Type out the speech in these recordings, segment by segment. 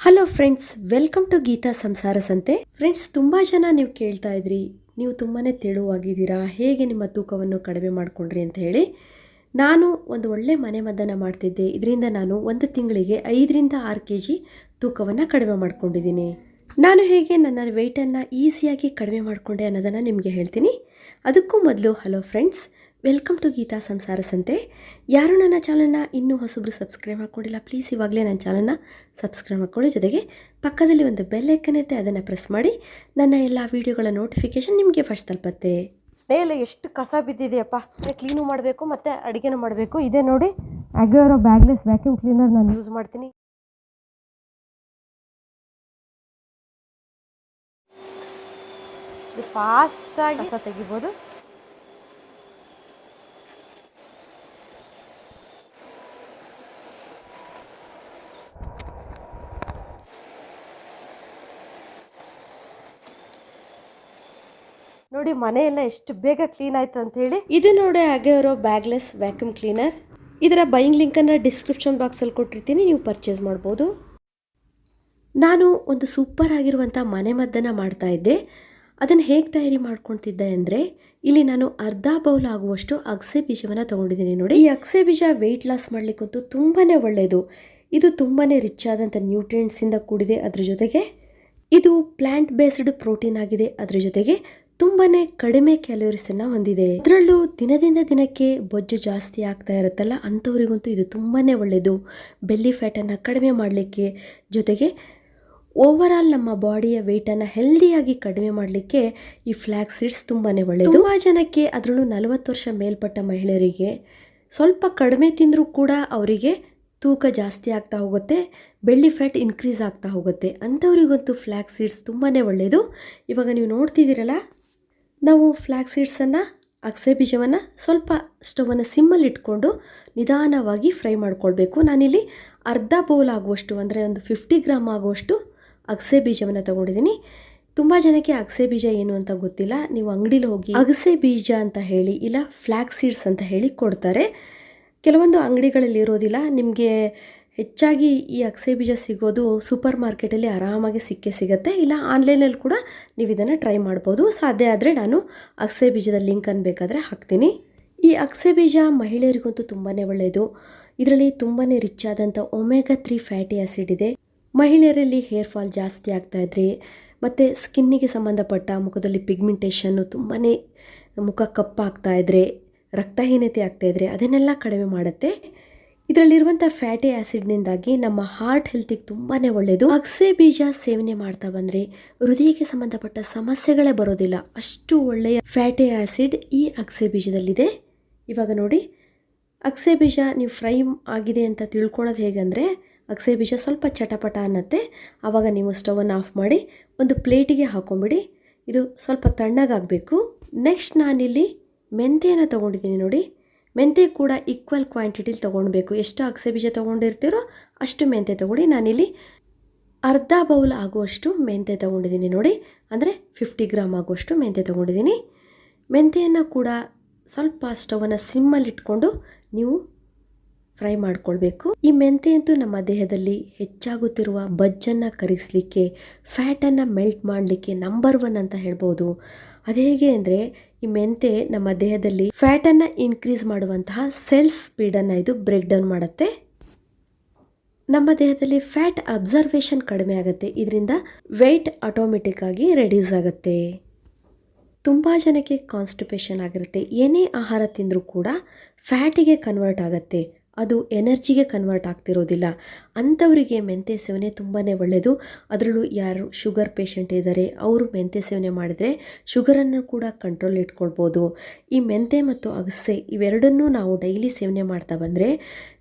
Hello friends welcome to Geetha Samsara Sante friends ತುಂಬ ಜನ ನೀವು ಕೇಳ್ತಾ ಇದ್ರಿ. ನೀವು ತುಂಬಾ ತೆಳುವಾಗಿದ್ದೀರಾ? ಹೇಗೆ ನಿಮ್ಮ ತೂಕವನ್ನು ಕಡಿಮೆ ಮಾಡಿಕೊಂಡ್ರಿ ಅಂತ ಹೇಳಿ. ನಾನು ಒಂದು ಒಳ್ಳೆ ಮನೆ ಮದ್ದನ್ನು ಮಾಡ್ತಿದ್ದೆ. ಇದರಿಂದ ನಾನು ಒಂದು ತಿಂಗಳಿಗೆ ಐದರಿಂದ ಆರು ಕೆ ಜಿ ತೂಕವನ್ನು ಕಡಿಮೆ ಮಾಡ್ಕೊಂಡಿದ್ದೀನಿ. ನಾನು ಹೇಗೆ ನನ್ನ ವೆಯ್ಟನ್ನು ಈಸಿಯಾಗಿ ಕಡಿಮೆ ಮಾಡಿಕೊಂಡೆ ಅನ್ನೋದನ್ನು ನಿಮಗೆ ಹೇಳ್ತೀನಿ. ಅದಕ್ಕೂ ಮೊದಲು hello friends welcome to Geetha Samsara Sante ಯಾರು ನನ್ನ ಚಾನಲ್ನ ಇನ್ನೂ ಹೊಸಬ್ರು ಸಬ್ಸ್ಕ್ರೈಬ್ ಮಾಡ್ಕೊಂಡಿಲ್ಲ ಪ್ಲೀಸ್ ಇವಾಗಲೇ ನನ್ನ ಚಾನಲ್ನ ಸಬ್ಸ್ಕ್ರೈಬ್ ಮಾಡ್ಕೊಳ್ಳಿ. ಜೊತೆಗೆ ಪಕ್ಕದಲ್ಲಿ ಒಂದು ಇರುತ್ತೆ ಅದನ್ನು ಪ್ರೆಸ್ ಮಾಡಿ ನನ್ನ ಎಲ್ಲ ವೀಡಿಯೋಗಳ ನೋಟಿಫಿಕೇಶನ್ ನಿಮಗೆ ಫಸ್ಟ್ ತಲುಪತ್ತೆ. ಡೇಲಿ ಎಷ್ಟು ಕಸ ಬಿದ್ದಿದೆಯಪ್ಪ. ಕ್ಲೀನು ಮಾಡಬೇಕು ಮತ್ತು ಅಡುಗೆನೂ ಮಾಡಬೇಕು. ಇದೇ ನೋಡಿ ಅಗ್ಯೋರೋ ಬ್ಯಾಗ್ಲೆಸ್ ವ್ಯಾಕ್ಯೂಮ್ ಕ್ಲೀನರ್ ನಾನು ಯೂಸ್ ಮಾಡ್ತೀನಿ. ಫಾಸ್ಟಾಗಿ ಕಸ ತೆಗಿಬೋದು. ನೋಡಿ ಮನೆಯೆಲ್ಲ ಎಷ್ಟು ಬೇಗ ಕ್ಲೀನ್ ಆಯ್ತು ಅಂತ ಹೇಳಿ ಇದು ನೋಡಿ ಅಗೆಯರೋ ಬ್ಯಾಗ್ಲೆಸ್ ವ್ಯಾಕ್ಯೂಮ್ ಕ್ಲೀನರ್ ಇದರ ಬೈಯಿಂಗ್ ಲಿಂಕನ್ನು ಡಿಸ್ಕ್ರಿಪ್ಷನ್ ಬಾಕ್ಸಲ್ಲಿ ಕೊಟ್ಟಿರ್ತೀನಿ, ನೀವು ಪರ್ಚೇಸ್ ಮಾಡ್ಬೋದು. ನಾನು ಒಂದು ಸೂಪರ್ ಆಗಿರುವಂಥ ಮನೆ ಮದ್ದನ್ನು ಮಾಡ್ತಾ ಇದ್ದೆ. ಅದನ್ನು ಹೇಗೆ ತಯಾರಿ ಮಾಡ್ಕೊತಿದ್ದೆ ಅಂದರೆ, ಇಲ್ಲಿ ನಾನು ಅರ್ಧ ಬೌಲ್ ಆಗುವಷ್ಟು ಅಗಸೆ ಬೀಜವನ್ನು ತೊಗೊಂಡಿದ್ದೀನಿ ನೋಡಿ. ಈ ಅಗಸೆ ಬೀಜ ವೆಯ್ಟ್ ಲಾಸ್ ಮಾಡಲಿಕ್ಕಂತೂ ತುಂಬಾ ಒಳ್ಳೆಯದು ಇದು ತುಂಬಾ ರಿಚ್ ಆದಂಥ ನ್ಯೂಟ್ರಿಯೆಂಟ್ಸಿಂದ ಕೂಡಿದೆ ಅದ್ರ ಜೊತೆಗೆ. ಇದು ಪ್ಲಾಂಟ್ ಬೇಸ್ಡ್ ಪ್ರೋಟೀನ್ ಆಗಿದೆ ಅದ್ರ ಜೊತೆಗೆ. ತುಂಬಾನೇ ಕಡಿಮೆ ಕ್ಯಾಲೋರಿಸನ್ನ ಹೊಂದಿದೆ. ಇದರಲ್ಲೂ ದಿನದಿಂದ ದಿನಕ್ಕೆ ಬೊಜ್ಜು ಜಾಸ್ತಿ ಆಗ್ತಾ ಇರುತ್ತಲ್ಲ, ಅಂಥವ್ರಿಗಂತೂ ಇದು ತುಂಬಾನೇ ಒಳ್ಳೆಯದು ಬೆಲ್ಲಿ ಫ್ಯಾಟನ್ನು ಕಡಿಮೆ ಮಾಡಲಿಕ್ಕೆ ಜೊತೆಗೆ ಓವರ್ ನಮ್ಮ ಬಾಡಿಯ ವೆಯ್ಟನ್ನು ಹೆಲ್ದಿಯಾಗಿ ಕಡಿಮೆ ಮಾಡಲಿಕ್ಕೆ ಈ ಫ್ಲ್ಯಾಕ್ ಸೀಡ್ಸ್ ತುಂಬಾ ಒಳ್ಳೆಯದು ತುಂಬ ಜನಕ್ಕೆ ಅದರಲ್ಲೂ ನಲವತ್ತು ವರ್ಷ ಮೇಲ್ಪಟ್ಟ ಮಹಿಳೆಯರಿಗೆ ಸ್ವಲ್ಪ ಕಡಿಮೆ ತಿಂದರೂ ಕೂಡ ಅವರಿಗೆ ತೂಕ ಜಾಸ್ತಿ ಆಗ್ತಾ ಹೋಗುತ್ತೆ ಬೆಳ್ಳಿ ಫ್ಯಾಟ್ ಇನ್ಕ್ರೀಸ್ ಆಗ್ತಾ ಹೋಗುತ್ತೆ. ಅಂಥವ್ರಿಗಂತೂ ಫ್ಲ್ಯಾಕ್ ಸೀಡ್ಸ್ ತುಂಬಾ ಒಳ್ಳೆಯದು ಇವಾಗ ನೀವು ನೋಡ್ತಿದ್ದೀರಲ್ಲ ನಾವು ಫ್ಲ್ಯಾಕ್ ಸೀಡ್ಸನ್ನು ಅಗಸೆ ಬೀಜವನ್ನು ಸ್ವಲ್ಪ ಸ್ಟವನ್ನು ಸಿಮ್ಮಲ್ಲಿ ಇಟ್ಕೊಂಡು ನಿಧಾನವಾಗಿ ಫ್ರೈ ಮಾಡ್ಕೊಳ್ಬೇಕು. ನಾನಿಲ್ಲಿ ಅರ್ಧ ಬೌಲ್ ಆಗುವಷ್ಟು, ಅಂದರೆ ಒಂದು ಫಿಫ್ಟಿ ಗ್ರಾಮ್ ಆಗುವಷ್ಟು ಅಗಸೆ ಬೀಜವನ್ನು ತೊಗೊಂಡಿದ್ದೀನಿ. ತುಂಬ ಜನಕ್ಕೆ ಅಗಸೆ ಬೀಜ ಏನು ಅಂತ ಗೊತ್ತಿಲ್ಲ. ನೀವು ಅಂಗಡಿಲಿ ಹೋಗಿ ಅಗಸೆ ಬೀಜ ಅಂತ ಹೇಳಿ, ಇಲ್ಲ ಫ್ಲ್ಯಾಕ್ ಸೀಡ್ಸ್ ಅಂತ ಹೇಳಿ ಕೊಡ್ತಾರೆ. ಕೆಲವೊಂದು ಅಂಗಡಿಗಳಲ್ಲಿ ಇರೋದಿಲ್ಲ. ನಿಮಗೆ ಹೆಚ್ಚಾಗಿ ಈ ಅಗಸೆ ಬೀಜ ಸಿಗೋದು ಸೂಪರ್ ಮಾರ್ಕೆಟಲ್ಲಿ ಆರಾಮಾಗಿ ಸಿಕ್ಕೇ ಸಿಗುತ್ತೆ. ಇಲ್ಲ ಆನ್ಲೈನಲ್ಲಿ ಕೂಡ ನೀವು ಇದನ್ನು ಟ್ರೈ ಮಾಡ್ಬೋದು. ಸಾಧ್ಯ ಆದರೆ ನಾನು ಅಗಸೆ ಬೀಜದ ಲಿಂಕನ್ನು ಬೇಕಾದರೆ ಹಾಕ್ತೀನಿ. ಈ ಅಗಸೆ ಬೀಜ ಮಹಿಳೆಯರಿಗಂತೂ ತುಂಬಾ ಒಳ್ಳೆಯದು ಇದರಲ್ಲಿ ತುಂಬಾ ರಿಚ್ ಆದಂಥ ಒಮೆಗಾ ತ್ರೀ ಫ್ಯಾಟಿ ಆ್ಯಸಿಡ್ ಇದೆ. ಮಹಿಳೆಯರಲ್ಲಿ ಹೇರ್ ಫಾಲ್ ಜಾಸ್ತಿ ಆಗ್ತಾ ಇದ್ರೆ ಮತ್ತು ಸ್ಕಿನ್ನಿಗೆ ಸಂಬಂಧಪಟ್ಟ ಮುಖದಲ್ಲಿ ಪಿಗ್ಮೆಂಟೇಷನ್ನು ತುಂಬಾ ಮುಖ ಕಪ್ಪಾಗ್ತಾ ಇದ್ರೆ, ರಕ್ತಹೀನತೆ ಆಗ್ತಾ ಇದ್ದರೆ ಅದನ್ನೆಲ್ಲ ಕಡಿಮೆ ಮಾಡುತ್ತೆ. ಇದರಲ್ಲಿರುವಂಥ ಫ್ಯಾಟಿ ಆ್ಯಸಿಡ್ನಿಂದಾಗಿ ನಮ್ಮ ಹಾರ್ಟ್ ಹೆಲ್ತಿಗೆ ತುಂಬಾ ಒಳ್ಳೆಯದು ಅಗಸೆ ಬೀಜ ಸೇವನೆ ಮಾಡ್ತಾ ಬಂದರೆ ಹೃದಯಕ್ಕೆ ಸಂಬಂಧಪಟ್ಟ ಸಮಸ್ಯೆಗಳೇ ಬರೋದಿಲ್ಲ. ಅಷ್ಟು ಒಳ್ಳೆಯ ಫ್ಯಾಟಿ ಆ್ಯಸಿಡ್ ಈ ಅಗಸೆ ಬೀಜದಲ್ಲಿದೆ. ಇವಾಗ ನೋಡಿ, ಅಗಸೆ ಬೀಜ ನೀವು ಫ್ರೈ ಆಗಿದೆ ಅಂತ ತಿಳ್ಕೊಳ್ಳೋದು ಹೇಗೆಂದರೆ, ಅಗಸೆ ಬೀಜ ಸ್ವಲ್ಪ ಚಟಪಟ ಅನ್ನತ್ತೆ. ಆವಾಗ ನೀವು ಸ್ಟವನ್ನು ಆಫ್ ಮಾಡಿ ಒಂದು ಪ್ಲೇಟಿಗೆ ಹಾಕೊಂಬಿಡಿ. ಇದು ಸ್ವಲ್ಪ ತಣ್ಣಗಾಗಬೇಕು. ನೆಕ್ಸ್ಟ್ ನಾನಿಲ್ಲಿ ಮೆಂತೆಯನ್ನು ತೊಗೊಂಡಿದ್ದೀನಿ ನೋಡಿ. ಮೆಂತೆ ಕೂಡ ಈಕ್ವಲ್ ಕ್ವಾಂಟಿಟಿಲಿ ತೊಗೊಳ್ಬೇಕು ಎಷ್ಟು ಅಗಸೆ ಬೀಜ ತೊಗೊಂಡಿರ್ತೀರೋ ಅಷ್ಟು ಮೆಂತೆ ತೊಗೊಳ್ಳಿ. ನಾನಿಲ್ಲಿ ಅರ್ಧ ಬೌಲ್ ಆಗುವಷ್ಟು ಮೆಂತೆ ತೊಗೊಂಡಿದ್ದೀನಿ ನೋಡಿ. ಅಂದರೆ ಫಿಫ್ಟಿ ಗ್ರಾಮ್ ಆಗುವಷ್ಟು ಮೆಂತೆ ತೊಗೊಂಡಿದ್ದೀನಿ. ಮೆಂತೆಯನ್ನು ಕೂಡ ಸ್ವಲ್ಪ ಸ್ಟವನ್ನು ಸಿಮ್ಮಲ್ಲಿ ಇಟ್ಕೊಂಡು ನೀವು ಫ್ರೈ ಮಾಡಿಕೊಳ್ಬೇಕು. ಈ ಮೆಂತೆಯಂತೂ ನಮ್ಮ ದೇಹದಲ್ಲಿ ಹೆಚ್ಚಾಗುತ್ತಿರುವ ಬಜ್ಜನ್ನು ಕರಗಿಸ್ಲಿಕ್ಕೆ ಫ್ಯಾಟನ್ನು ಮೆಲ್ಟ್ ಮಾಡಲಿಕ್ಕೆ ನಂಬರ್ ಒನ್ ಅಂತ ಹೇಳ್ಬೋದು. ಅದು ಹೇಗೆ ಅಂದರೆ ಈ ಮೆಂತೆ ನಮ್ಮ ದೇಹದಲ್ಲಿ ಫ್ಯಾಟನ್ನು ಇನ್ಕ್ರೀಸ್ ಮಾಡುವಂತಹ ಸೆಲ್ಸ್ ಸ್ಪೀಡನ್ನು ಇದು ಬ್ರೇಕ್ ಡೌನ್ ಮಾಡುತ್ತೆ. ನಮ್ಮ ದೇಹದಲ್ಲಿ ಫ್ಯಾಟ್ ಅಬ್ಸರ್ವೇಷನ್ ಕಡಿಮೆ ಆಗುತ್ತೆ. ಇದರಿಂದ ವೆಯ್ಟ್ ಆಟೋಮೆಟಿಕ್ ಆಗಿ ರೆಡ್ಯೂಸ್ ಆಗುತ್ತೆ. ತುಂಬ ಜನಕ್ಕೆ ಕಾನ್ಸ್ಟಿಪೇಷನ್ ಆಗಿರುತ್ತೆ. ಏನೇ ಆಹಾರ ತಿಂದರೂ ಕೂಡ ಫ್ಯಾಟಿಗೆ ಕನ್ವರ್ಟ್ ಆಗುತ್ತೆ. ಅದು ಎನರ್ಜಿಗೆ ಕನ್ವರ್ಟ್ ಆಗ್ತಿರೋದಿಲ್ಲ. ಅಂಥವರಿಗೆ ಮೆಂತ್ಯ ಸೇವನೆ ತುಂಬಾ ಒಳ್ಳೆಯದು ಅದರಲ್ಲೂ ಯಾರು ಶುಗರ್ ಪೇಷಂಟ್ ಇದ್ದಾರೆ ಅವರು ಮೆಂತ್ಯ ಸೇವನೆ ಮಾಡಿದರೆ ಶುಗರನ್ನು ಕೂಡ ಕಂಟ್ರೋಲ್ ಇಟ್ಕೊಳ್ಬೋದು. ಈ ಮೆಂತ್ಯ ಮತ್ತು ಅಗಸೆ ಇವೆರಡನ್ನೂ ನಾವು ಡೈಲಿ ಸೇವನೆ ಮಾಡ್ತಾ ಬಂದರೆ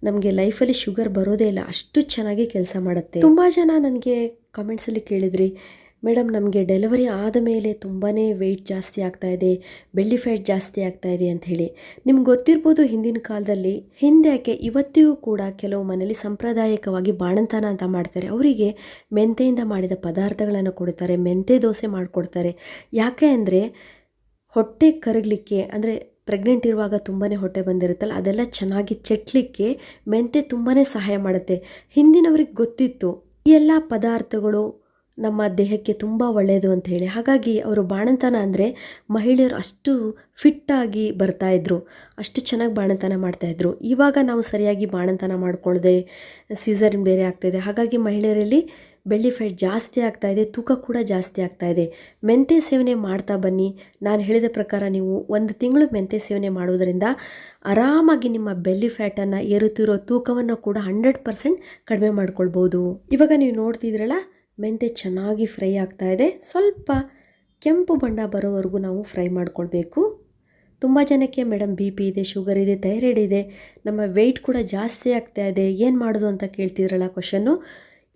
ನಮಗೆ ಲೈಫಲ್ಲಿ ಶುಗರ್ ಬರೋದೇ ಇಲ್ಲ. ಅಷ್ಟು ಚೆನ್ನಾಗಿ ಕೆಲಸ ಮಾಡುತ್ತೆ. ತುಂಬ ಜನ ನನಗೆ ಕಮೆಂಟ್ಸಲ್ಲಿ ಕೇಳಿದ್ರಿ ಮೇಡಮ್, ನಮಗೆ ಡೆಲಿವರಿ ಆದ ಮೇಲೆ ತುಂಬಾ ವೆಯ್ಟ್ ಜಾಸ್ತಿ ಆಗ್ತಾ ಇದೆ, ಬೆಳ್ಳಿ ಫ್ಯಾಟ್ ಜಾಸ್ತಿ ಆಗ್ತಾ ಇದೆ ಅಂತ ಹೇಳಿ. ನಿಮ್ಗೆ ಗೊತ್ತಿರ್ಬೋದು ಹಿಂದಿನ ಕಾಲದಲ್ಲಿ ಹಿಂದ್ಯಾಕೆ ಇವತ್ತಿಗೂ ಕೂಡ ಕೆಲವು ಮನೇಲಿ ಸಾಂಪ್ರದಾಯಿಕವಾಗಿ ಬಾಣಂತನ ಅಂತ ಮಾಡ್ತಾರೆ. ಅವರಿಗೆ ಮೆಂತೆಯಿಂದ ಮಾಡಿದ ಪದಾರ್ಥಗಳನ್ನು ಕೊಡ್ತಾರೆ, ಮೆಂತೆ ದೋಸೆ ಮಾಡಿಕೊಡ್ತಾರೆ. ಯಾಕೆ ಅಂದರೆ ಹೊಟ್ಟೆ ಕರಗಲಿಕ್ಕೆ, ಅಂದರೆ ಪ್ರೆಗ್ನೆಂಟ್ ಇರುವಾಗ ತುಂಬಾ ಹೊಟ್ಟೆ ಬಂದಿರುತ್ತಲ್ಲ, ಅದೆಲ್ಲ ಚೆನ್ನಾಗಿ ಚಟ್ಲಿಕ್ಕೆ ಮೆಂತೆ ತುಂಬಾ ಸಹಾಯ ಮಾಡುತ್ತೆ. ಹಿಂದಿನವ್ರಿಗೆ ಗೊತ್ತಿತ್ತು, ಈ ಎಲ್ಲ ಪದಾರ್ಥಗಳು ನಮ್ಮ ದೇಹಕ್ಕೆ ತುಂಬ ಒಳ್ಳೆಯದು ಅಂತ ಹೇಳಿ. ಹಾಗಾಗಿ ಅವರು ಬಾಣಂತನ ಅಂದರೆ ಮಹಿಳೆಯರು ಅಷ್ಟು ಫಿಟ್ಟಾಗಿ ಬರ್ತಾಯಿದ್ರು ಅಷ್ಟು ಚೆನ್ನಾಗಿ ಬಾಣಂತನ ಮಾಡ್ತಾಯಿದ್ರು ಇವಾಗ ನಾವು ಸರಿಯಾಗಿ ಬಾಣಂತನ ಮಾಡ್ಕೊಳ್ಳದೆ ಸೀಸರಿನ್ ಬೇರೆ ಆಗ್ತಾಯಿದೆ ಹಾಗಾಗಿ ಮಹಿಳೆಯರಲ್ಲಿ ಬೆಳ್ಳಿ ಫ್ಯಾಟ್ ಜಾಸ್ತಿ ಆಗ್ತಾ ಇದೆ, ತೂಕ ಕೂಡ ಜಾಸ್ತಿ ಆಗ್ತಾ ಇದೆ. ಮೆಂತೆ ಸೇವನೆ ಮಾಡ್ತಾ ಬನ್ನಿ. ನಾನು ಹೇಳಿದ ಪ್ರಕಾರ ನೀವು ಒಂದು ತಿಂಗಳು ಮೆಂತೆ ಸೇವನೆ ಮಾಡುವುದರಿಂದ ಆರಾಮಾಗಿ ನಿಮ್ಮ ಬೆಳ್ಳಿ ಫ್ಯಾಟನ್ನು ಏರುತ್ತಿರೋ ತೂಕವನ್ನು ಕೂಡ ಹಂಡ್ರೆಡ್ ಪರ್ಸೆಂಟ್ ಕಡಿಮೆ ಮಾಡ್ಕೊಳ್ಬೋದು. ಇವಾಗ ನೀವು ನೋಡ್ತಿದ್ರಲ್ಲ ಮೆಂತೆ ಚೆನ್ನಾಗಿ ಫ್ರೈ ಆಗ್ತಾ ಇದೆ. ಸ್ವಲ್ಪ ಕೆಂಪು ಬಣ್ಣ ಬರೋವರೆಗೂ ನಾವು ಫ್ರೈ ಮಾಡ್ಕೊಳ್ಬೇಕು. ತುಂಬ ಜನಕ್ಕೆ ಮೇಡಮ್ ಬಿ ಪಿ ಇದೆ, ಶುಗರ್ ಇದೆ, ಥೈರಾಯ್ಡ್ ಇದೆ. ನಮ್ಮ ವೆಯ್ಟ್ ಕೂಡ ಜಾಸ್ತಿ ಆಗ್ತಾ ಇದೆ. ಏನು ಮಾಡೋದು ಅಂತ ಕೇಳ್ತಿದ್ರಲ್ಲ ಕ್ವಶನ್ನು?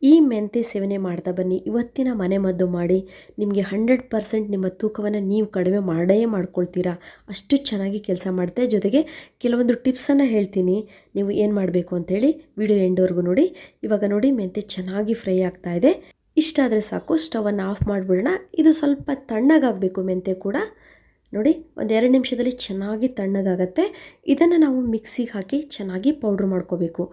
ಈ ಮೆಂತೆ ಸೇವನೆ ಮಾಡ್ತಾ ಬನ್ನಿ. ಇವತ್ತಿನ ಮನೆ ಮದ್ದು ಮಾಡಿ ನಿಮಗೆ ಹಂಡ್ರೆಡ್ ಪರ್ಸೆಂಟ್ ನಿಮ್ಮ ತೂಕವನ್ನು ನೀವು ಕಡಿಮೆ ಮಾಡೇ ಮಾಡ್ಕೊಳ್ತೀರಾ. ಅಷ್ಟು ಚೆನ್ನಾಗಿ ಕೆಲಸ ಮಾಡುತ್ತೆ ಜೊತೆಗೆ ಕೆಲವೊಂದು ಟಿಪ್ಸನ್ನು ಹೇಳ್ತೀನಿ. ನೀವು ಏನು ಮಾಡಬೇಕು ಅಂತೇಳಿ ವಿಡಿಯೋ ಎಂಡವರೆಗೂ ನೋಡಿ. ಇವಾಗ ನೋಡಿ ಮೆಂತೆ ಚೆನ್ನಾಗಿ ಫ್ರೈ ಆಗ್ತಾ ಇದೆ. ಇಷ್ಟಾದರೆ ಸಾಕು ಸ್ಟವನ್ನು ಆಫ್ ಮಾಡಿಬಿಡೋಣ. ಇದು ಸ್ವಲ್ಪ ತಣ್ಣಗಾಗಬೇಕು ಮೆಂತೆ ಕೂಡ. ನೋಡಿ, ಒಂದು ಎರಡು ನಿಮಿಷದಲ್ಲಿ ಚೆನ್ನಾಗಿ ತಣ್ಣಗಾಗತ್ತೆ. ಇದನ್ನು ನಾವು ಮಿಕ್ಸಿಗೆ ಹಾಕಿ ಚೆನ್ನಾಗಿ ಪೌಡ್ರ್ ಮಾಡ್ಕೋಬೇಕು.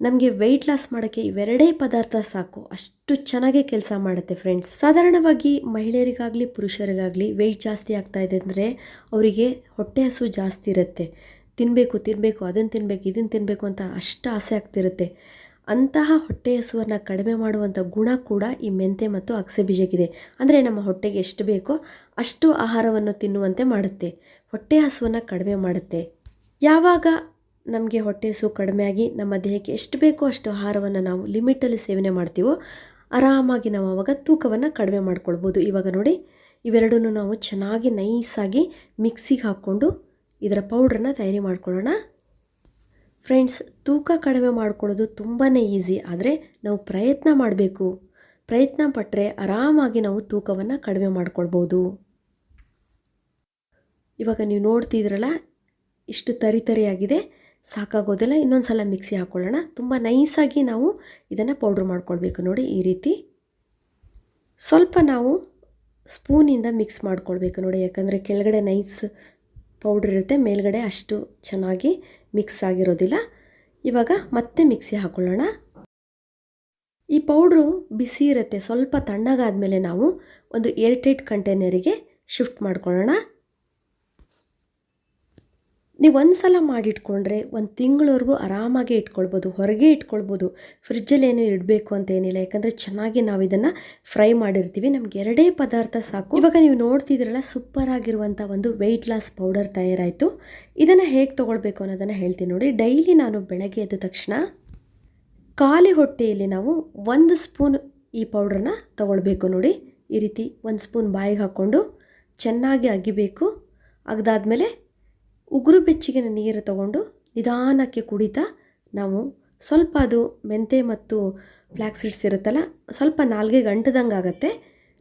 ನಮಗೆ ವೆಯ್ಟ್ ಲಾಸ್ ಮಾಡೋಕ್ಕೆ ಇವೆರಡೇ ಪದಾರ್ಥ ಸಾಕು. ಅಷ್ಟು ಚೆನ್ನಾಗಿ ಕೆಲಸ ಮಾಡುತ್ತೆ ಫ್ರೆಂಡ್ಸ್ ಸಾಧಾರಣವಾಗಿ ಮಹಿಳೆಯರಿಗಾಗಲಿ, ಪುರುಷರಿಗಾಗಲಿ ವೆಯ್ಟ್ ಜಾಸ್ತಿ ಆಗ್ತಾ ಇದೆ ಅಂದರೆ ಅವರಿಗೆ ಹೊಟ್ಟೆ ಹಸು ಜಾಸ್ತಿ ಇರುತ್ತೆ. ತಿನ್ನಬೇಕು ತಿನ್ನಬೇಕು ಅದನ್ನು ತಿನ್ನಬೇಕು ಇದನ್ನು ತಿನ್ನಬೇಕು ಅಂತ ಅಷ್ಟು ಆಸೆ ಆಗ್ತಿರುತ್ತೆ. ಅಂತಹ ಹೊಟ್ಟೆ ಹಸುವನ್ನು ಕಡಿಮೆ ಮಾಡುವಂಥ ಗುಣ ಕೂಡ ಈ ಮೆಂತೆ ಮತ್ತು ಅಗಸೆ ಬೀಜಕ್ಕಿದೆ ಅಂದರೆ ನಮ್ಮ ಹೊಟ್ಟೆಗೆ ಎಷ್ಟು ಬೇಕೋ ಅಷ್ಟು ಆಹಾರವನ್ನು ತಿನ್ನುವಂತೆ ಮಾಡುತ್ತೆ. ಹೊಟ್ಟೆ ಹಸುವನ್ನು ಕಡಿಮೆ ಮಾಡುತ್ತೆ. ಯಾವಾಗ ನಮಗೆ ಹೊಟ್ಟೆ ಹಸು ಕಡಿಮೆಯಾಗಿ ನಮ್ಮ ದೇಹಕ್ಕೆ ಎಷ್ಟು ಬೇಕೋ ಅಷ್ಟು ಆಹಾರವನ್ನು ನಾವು ಲಿಮಿಟಲ್ಲಿ ಸೇವನೆ ಮಾಡ್ತೀವೋ ಆರಾಮಾಗಿ ನಾವು ಆವಾಗ ತೂಕವನ್ನು ಕಡಿಮೆ ಮಾಡ್ಕೊಳ್ಬೋದು. ಇವಾಗ ನೋಡಿ, ಇವೆರಡನ್ನೂ ನಾವು ಚೆನ್ನಾಗಿ ನೈಸಾಗಿ ಮಿಕ್ಸಿಗೆ ಹಾಕ್ಕೊಂಡು ಇದರ ಪೌಡ್ರನ್ನ ತಯಾರಿ ಮಾಡ್ಕೊಳ್ಳೋಣ. ಫ್ರೆಂಡ್ಸ್ ತೂಕ ಕಡಿಮೆ ಮಾಡ್ಕೊಳ್ಳೋದು ತುಂಬಾ ಈಸಿ ಆದರೆ ನಾವು ಪ್ರಯತ್ನ ಮಾಡಬೇಕು. ಪ್ರಯತ್ನ ಪಟ್ಟರೆ ಆರಾಮಾಗಿ ನಾವು ತೂಕವನ್ನು ಕಡಿಮೆ ಮಾಡ್ಕೊಳ್ಬೋದು. ಇವಾಗ ನೀವು ನೋಡ್ತಿದ್ರಲ್ಲ, ಇಷ್ಟು ತರಿ ತರಿಯಾಗಿದೆ. ಸಾಕಾಗೋದಿಲ್ಲ ಇನ್ನೊಂದು ಸಲ ಮಿಕ್ಸಿ ಹಾಕ್ಕೊಳ್ಳೋಣ ತುಂಬ ನೈಸಾಗಿ ನಾವು ಇದನ್ನು ಪೌಡ್ರ್ ಮಾಡ್ಕೊಳ್ಬೇಕು ನೋಡಿ ಈ ರೀತಿ. ಸ್ವಲ್ಪ ನಾವು ಸ್ಪೂನಿಂದ ಮಿಕ್ಸ್ ಮಾಡ್ಕೊಳ್ಬೇಕು ನೋಡಿ, ಯಾಕಂದರೆ ಕೆಳಗಡೆ ನೈಸ್ ಪೌಡ್ರ್ ಇರುತ್ತೆ. ಮೇಲ್ಗಡೆ ಅಷ್ಟು ಚೆನ್ನಾಗಿ ಮಿಕ್ಸ್ ಆಗಿರೋದಿಲ್ಲ. ಇವಾಗ ಮತ್ತೆ ಮಿಕ್ಸಿ ಹಾಕೊಳ್ಳೋಣ. ಈ ಪೌಡ್ರು ಬಿಸಿ ಇರುತ್ತೆ. ಸ್ವಲ್ಪ ತಣ್ಣಗಾದ್ಮೇಲೆ ನಾವು ಒಂದು ಏರ್ಟೈಟ್ ಕಂಟೈನರಿಗೆ ಶಿಫ್ಟ್ ಮಾಡ್ಕೊಳ್ಳೋಣ. ನೀವು ಒಂದು ಸಲ ಮಾಡಿಟ್ಕೊಂಡ್ರೆ ಒಂದು ತಿಂಗಳವರೆಗೂ ಆರಾಮಾಗಿ ಇಟ್ಕೊಳ್ಬೋದು, ಹೊರಗೆ ಇಟ್ಕೊಳ್ಬೋದು. ಫ್ರಿಜ್ಜಲ್ಲಿ ಏನು ಇಡಬೇಕು ಅಂತ ಏನಿಲ್ಲ, ಯಾಕಂದರೆ ಚೆನ್ನಾಗಿ ನಾವು ಇದನ್ನು ಫ್ರೈ ಮಾಡಿರ್ತೀವಿ. ನಮ್ಗೆ ಎರಡೇ ಪದಾರ್ಥ ಸಾಕು. ಇವಾಗ ನೀವು ನೋಡ್ತಿದ್ರಲ್ಲ ಸೂಪರ್ ಆಗಿರುವಂಥ ಒಂದು ವೆಯ್ಟ್ ಲಾಸ್ ಪೌಡರ್ ತಯಾರಾಯಿತು. ಇದನ್ನು ಹೇಗೆ ತೊಗೊಳ್ಬೇಕು ಅನ್ನೋದನ್ನು ಹೇಳ್ತೀನಿ ನೋಡಿ. ಡೈಲಿ ನಾನು ಬೆಳಗ್ಗೆ ಎದ್ದ ತಕ್ಷಣ ಖಾಲಿ ಹೊಟ್ಟೆಯಲ್ಲಿ ನಾವು ಒಂದು ಸ್ಪೂನ್ ಈ ಪೌಡ್ರನ್ನ ತೊಗೊಳ್ಬೇಕು ನೋಡಿ. ಈ ರೀತಿ ಒಂದು ಸ್ಪೂನ್ ಬಾಯಿಗೆ ಹಾಕ್ಕೊಂಡು ಚೆನ್ನಾಗಿ ಅಗಿಬೇಕು. ಅಗ್ದಾದ್ಮೇಲೆ ಉಗುರು ಬೆಚ್ಚಗಿನ ನೀರು ತಗೊಂಡು ನಿಧಾನಕ್ಕೆ ಕುಡಿತಾ ನಾವು ಸ್ವಲ್ಪ ಅದು ಮೆಂತೆ ಮತ್ತು ಫ್ಲ್ಯಾಕ್ ಸೀಡ್ಸ್ ಇರುತ್ತಲ್ಲ, ಸ್ವಲ್ಪ ನಾಲ್ಗೆ ಗಂಟದಂಗೆ ಆಗುತ್ತೆ.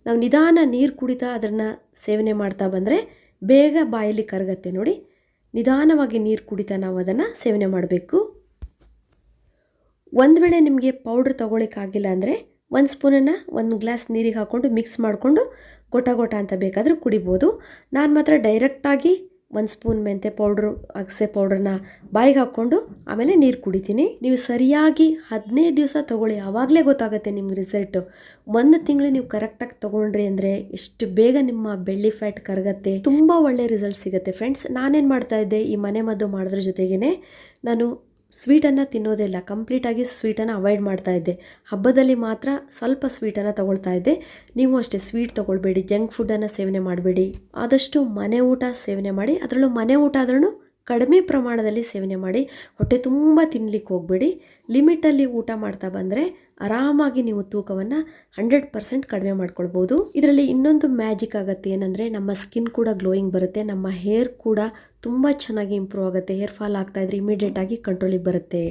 ನಾವು ನಿಧಾನ ನೀರು ಕುಡಿತಾ ಅದನ್ನು ಸೇವನೆ ಮಾಡ್ತಾ ಬಂದರೆ ಬೇಗ ಬಾಯಲ್ಲಿ ಕರಗತ್ತೆ ನೋಡಿ. ನಿಧಾನವಾಗಿ ನೀರು ಕುಡಿತಾ ನಾವು ಅದನ್ನು ಸೇವನೆ ಮಾಡಬೇಕು. ಒಂದು ವೇಳೆ ನಿಮಗೆ ಪೌಡ್ರ್ ತೊಗೊಳಿಕ್ಕಾಗಿಲ್ಲ ಅಂದರೆ ಒಂದು ಸ್ಪೂನನ್ನು ಒಂದು ಗ್ಲಾಸ್ ನೀರಿಗೆ ಹಾಕ್ಕೊಂಡು ಮಿಕ್ಸ್ ಮಾಡಿಕೊಂಡು ಗೊಟ ಗೊಟ ಅಂತ ಬೇಕಾದರೂ ಕುಡಿಬೋದು. ನಾನು ಮಾತ್ರ ಡೈರೆಕ್ಟಾಗಿ ಒಂದು ಸ್ಪೂನ್ ಮೆಂತೆ ಪೌಡ್ರು, ಅಗಸೆ ಪೌಡ್ರನ್ನ ಬಾಯಿಗೆ ಹಾಕ್ಕೊಂಡು ಆಮೇಲೆ ನೀರು ಕುಡಿತೀನಿ. ನೀವು ಸರಿಯಾಗಿ ಹದಿನೈದು ದಿವಸ ತೊಗೊಳ್ಳಿ ಆವಾಗಲೇ ಗೊತ್ತಾಗುತ್ತೆ ನಿಮ್ಗೆ ರಿಸಲ್ಟು. ಒಂದು ತಿಂಗಳು ನೀವು ಕರೆಕ್ಟಾಗಿ ತೊಗೊಂಡ್ರಿ ಅಂದರೆ ಎಷ್ಟು ಬೇಗ ನಿಮ್ಮ ಬೆಳ್ಳಿ ಫ್ಯಾಟ್ ಕರಗತ್ತೆ. ತುಂಬ ಒಳ್ಳೆ ರಿಸಲ್ಟ್ ಸಿಗುತ್ತೆ ಫ್ರೆಂಡ್ಸ್. ನಾನೇನು ಮಾಡ್ತಾ ಇದ್ದೆ, ಈ ಮನೆ ಮದ್ದು ಮಾಡೋದ್ರ ಜೊತೆಗೇ ನಾನು ಸ್ವೀಟನ್ನು ತಿನ್ನೋದಿಲ್ಲ ಕಂಪ್ಲೀಟಾಗಿ ಸ್ವೀಟನ್ನು ಅವಾಯ್ಡ್ ಮಾಡ್ತಾ ಇದ್ದೆ. ಹಬ್ಬದಲ್ಲಿ ಮಾತ್ರ ಸ್ವಲ್ಪ ಸ್ವೀಟನ್ನು ತಗೊಳ್ತಾ ಇದ್ದೆ. ನೀವು ಅಷ್ಟೇ ಸ್ವೀಟ್ ತೊಗೊಳ್ಬೇಡಿ, ಜಂಕ್ ಫುಡ್ಡನ್ನು ಸೇವನೆ ಮಾಡಬೇಡಿ. ಆದಷ್ಟು ಮನೆ ಊಟ ಸೇವನೆ ಮಾಡಿ, ಅದರಲ್ಲೂ ಮನೆ ಊಟ ಆದ್ರೂ ಕಡಿಮೆ ಪ್ರಮಾಣದಲ್ಲಿ ಸೇವನೆ ಮಾಡಿ, ಹೊಟ್ಟೆ ತುಂಬ ತಿನ್ನಲಿಕ್ಕೆ ಹೋಗಬೇಡಿ. ಲಿಮಿಟಲ್ಲಿ ಊಟ ಮಾಡ್ತಾ ಬಂದರೆ ಆರಾಮಾಗಿ ನೀವು ತೂಕವನ್ನು ಹಂಡ್ರೆಡ್ ಪರ್ಸೆಂಟ್ ಕಡಿಮೆ ಮಾಡ್ಕೊಳ್ಬೋದು. ಇದರಲ್ಲಿ ಇನ್ನೊಂದು ಮ್ಯಾಜಿಕ್ ಆಗುತ್ತೆ ಏನಂದರೆ ನಮ್ಮ ಸ್ಕಿನ್ ಕೂಡ ಗ್ಲೋಯಿಂಗ್ ಬರುತ್ತೆ, ನಮ್ಮ ಹೇರ್ ಕೂಡ ತುಂಬ ಚೆನ್ನಾಗಿ ಇಂಪ್ರೂವ್ ಆಗುತ್ತೆ, ಹೇರ್ ಫಾಲ್ ಆಗ್ತಾಯಿದ್ರೆ ಇಮಿಡಿಯೇಟಾಗಿ ಕಂಟ್ರೋಲಿಗೆ ಬರುತ್ತೆ.